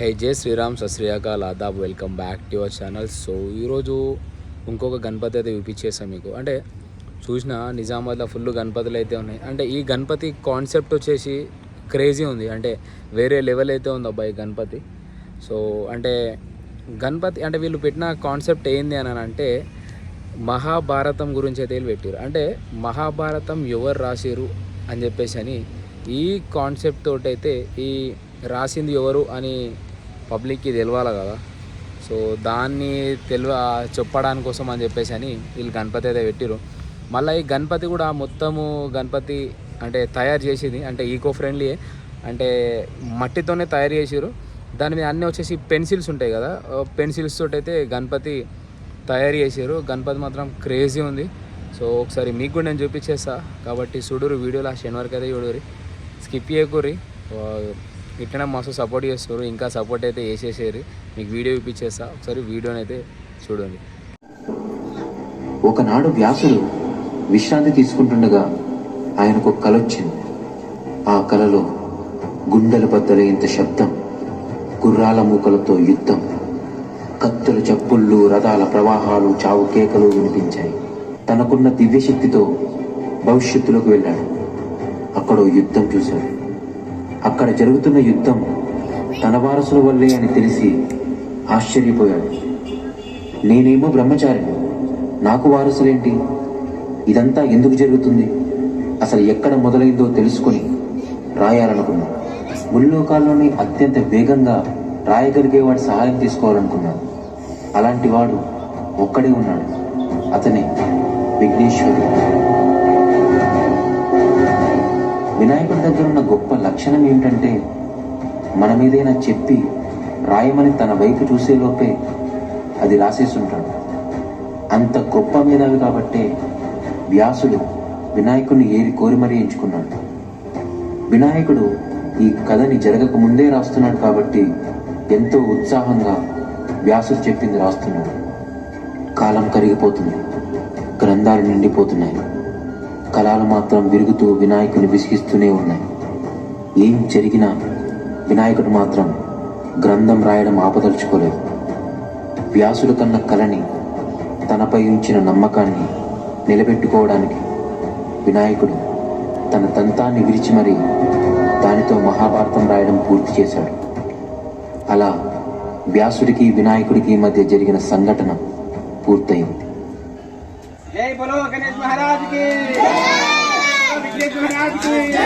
High జే శ్రీరామ్ సశ్రీయాకాల్ Aadab welcome back to your channel. So ఈరోజు ఇంకొక గణపతి అయితే చూపించేసాం మీకు. అంటే చూసిన నిజామాబాద్లో ఫుల్ గణపతులు అయితే ఉన్నాయి. అంటే ఈ గణపతి కాన్సెప్ట్ వచ్చేసి క్రేజీ ఉంది. అంటే వేరే లెవెల్ అయితే ఉంది అబ్బాయి గణపతి. సో అంటే గణపతి అంటే వీళ్ళు పెట్టిన కాన్సెప్ట్ ఏంది అని అంటే మహాభారతం గురించి అయితే వీళ్ళు పెట్టారు అంటే మహాభారతం ఎవరు రాసిరు అని చెప్పేసి అని ఈ కాన్సెప్ట్ తోటైతే అయితే ఈ రాసింది ఎవరు అని పబ్లిక్కి తెలవాలి కదా. సో దాన్ని తెలివ చెప్పడానికి కోసం అని చెప్పేసి అని వీళ్ళు గణపతి అయితే పెట్టిరు మళ్ళీ ఈ గణపతి కూడా మొత్తము గణపతి అంటే తయారు చేసేది అంటే ఈకో ఫ్రెండ్లీ అంటే మట్టితోనే తయారు చేసిరు దాని మీద అన్నీ వచ్చేసి పెన్సిల్స్ ఉంటాయి కదా. పెన్సిల్స్ తోటి అయితే గణపతి తయారు చేశారు గణపతి మాత్రం క్రేజీ ఉంది. సో ఒకసారి మీకు కూడా నేను చూపించేస్తా. కాబట్టి చూడురు వీడియోలో శనివారికి అయితే చూడురి స్కిప్ చేయకూరి ఇట్లనే మస్తు సపోర్ట్ చేస్తారు ఇంకా సపోర్ట్ అయితే వేసేసారు మీకు వీడియో ఇప్పించేస్తా ఒకసారి వీడియోని అయితే చూడండి. ఒకనాడు వ్యాసుడు విశ్రాంతి తీసుకుంటుండగా ఆయనకు ఒక కల వచ్చింది. ఆ కలలో గుండెల ఇంత శబ్దం గుర్రాల మూకలతో యుద్ధం కత్తుల చప్పుళ్ళు రథాల ప్రవాహాలు చావు కేకలు వినిపించాయి. తనకున్న దివ్యశక్తితో భవిష్యత్తులోకి వెళ్ళాడు. అక్కడ యుద్ధం చూశాడు. అక్కడ జరుగుతున్న యుద్ధం తన వారసుల వల్లే అని తెలిసి ఆశ్చర్యపోయాడు. నేనేమో బ్రహ్మచారిని. నాకు వారసులేంటి? ఇదంతా ఎందుకు జరుగుతుంది? అసలు ఎక్కడ మొదలైందో తెలుసుకొని రాయాలనుకున్నా. ముల్లోకాల్లోని అత్యంత వేగంగా రాయగలిగే వాడి సహాయం తీసుకోవాలనుకున్నాను అలాంటి వాడు ఒక్కడే ఉన్నాడు. అతనే విఘ్నేశ్వరుడు. వినాయకుడి దగ్గర ఉన్న గొప్ప లక్షణం ఏమిటంటే మన మీదైనా చెప్పి రాయమని తన వైపు చూసేలోపే అది రాసేస్తుంటాడు అంత గొప్ప మేధావి కాబట్టే వ్యాసుడు వినాయకుడిని ఏరి కోరి మరీ ఎంచుకున్నాడు. వినాయకుడు ఈ కథని జరగక ముందే రాస్తున్నాడు కాబట్టి ఎంతో ఉత్సాహంగా వ్యాసుడు చెప్పింది రాస్తున్నాడు. కాలం కరిగిపోతుంది. గ్రంథాలు నిండిపోతున్నాయి. కళాలు మాత్రం విరుగుతూ వినాయకుని విసిగిస్తూనే ఉన్నాయి. ఏం జరిగినా వినాయకుడు మాత్రం గ్రంథం రాయడం ఆపదలుచుకోలేదు. వ్యాసుడు కన్న కళని తనపై ఉంచిన నమ్మకాన్ని నిలబెట్టుకోవడానికి వినాయకుడు తన దంతాన్ని విరిచి మరీ దానితో మహాభారతం రాయడం పూర్తి చేశాడు. అలా వ్యాసుడికి వినాయకుడికి మధ్య జరిగిన సంఘటన పూర్తయింది. జై బలో గణేష్ మహారాజ్కి! Hallelujah.